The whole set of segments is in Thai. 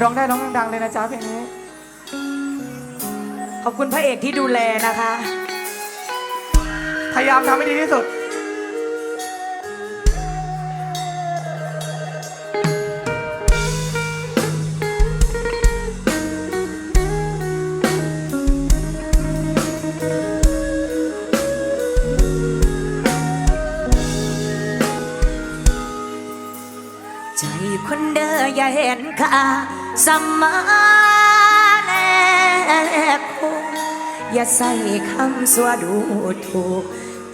ร้องได้ร้องดังๆเลยนะจ๊ะเพลงนี้ ขอบคุณพระเอกที่ดูแลนะคะ พยายามทำให้ดีที่สุด ใจคนเด้ออย่าเห็นค่าสมาแนกคูอย่าใส่คำสวดูถูก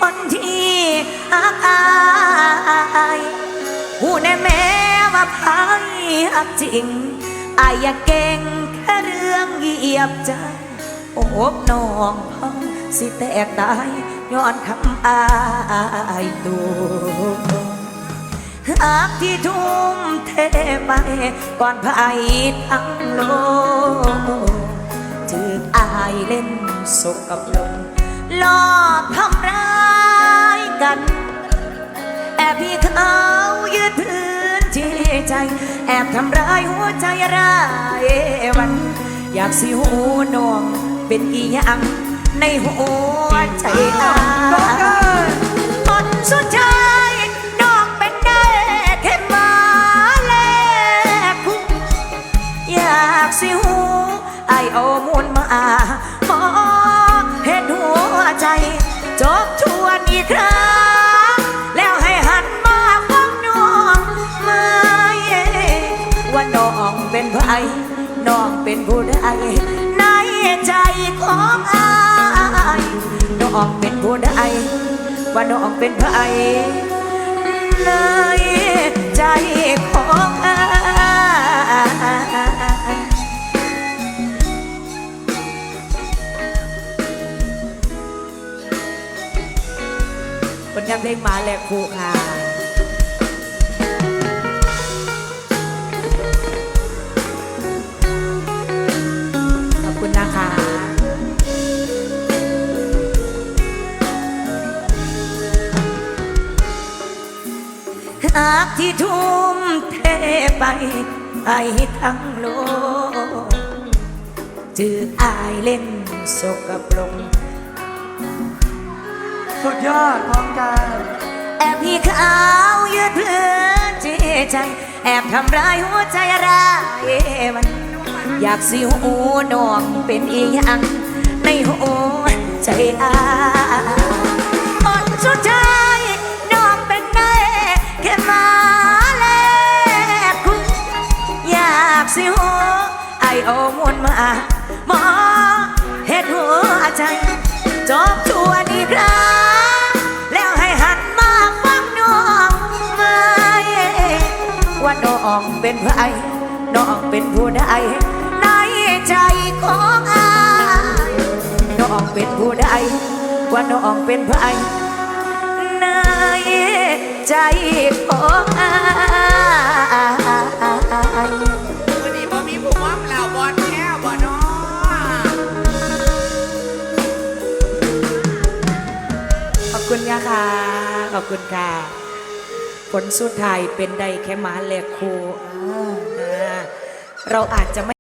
คนที่อักอายหูแน่แม้ว่าพายหักจริงอายอย่าเก่งแค่เรื่องเหยียบใจโอบน้องพ่องสิแตกตายย้อนคำอายตัว หากที่ทุ่มเทไป ก่อนภัยทั้งโลกถืออายเล่นสกกับลงหลอกทำร้ายกัน แอบพี่เขายืดพื้นที่ใจ แอบทำร้ายหัวใจรายวัน อยากสิหูนองเป็นอีหยังในหัวใจอายหมดสุดท้าย เอามูลมาหมอเห็นหัวใจ จบทวนอีกครั้ง แล้วให้หันมาฟังน้องมาเย่ว่าน้องเป็นไผน้องเป็นผู้ใดในใจของอายน้องเป็นผู้ใดว่าน้องเป็นไผในใจของอาย ผลงานเพลงหมาแหลกคูค่ะขอบคุณนะคะหากที่ทุ่มเทไปไปทั้งโลกจืออายเล่นสกปรก สุดยอดพร้อมกันแอบพี่เขายืดพื้นที่ใจ แอบทำร้ายหัวใจรายวัน อยากสิหูน้องเป็นอีหยัง ในหัวใจอาหมดสุดท้ายน้องเป็นได้แค่มาแลกคุกอยากสิหูไอเอมวนมาหมอเฮ็ดหัวใจจบทัวนอีกครั้ง องเป็นไผน้องเป็นผู้ใดในใจของอายน้องเป็นผู้ใดว่าน้องเป็นไผในใจของอายวันนี้บ่มีผู้ว่าเราบอลแค่บ่เนาะขอบคุณนะคะขอบคุณค่ะ ผลสุดท้ายเป็นได้แค่หมาแหลกโคเราอาจจะไม่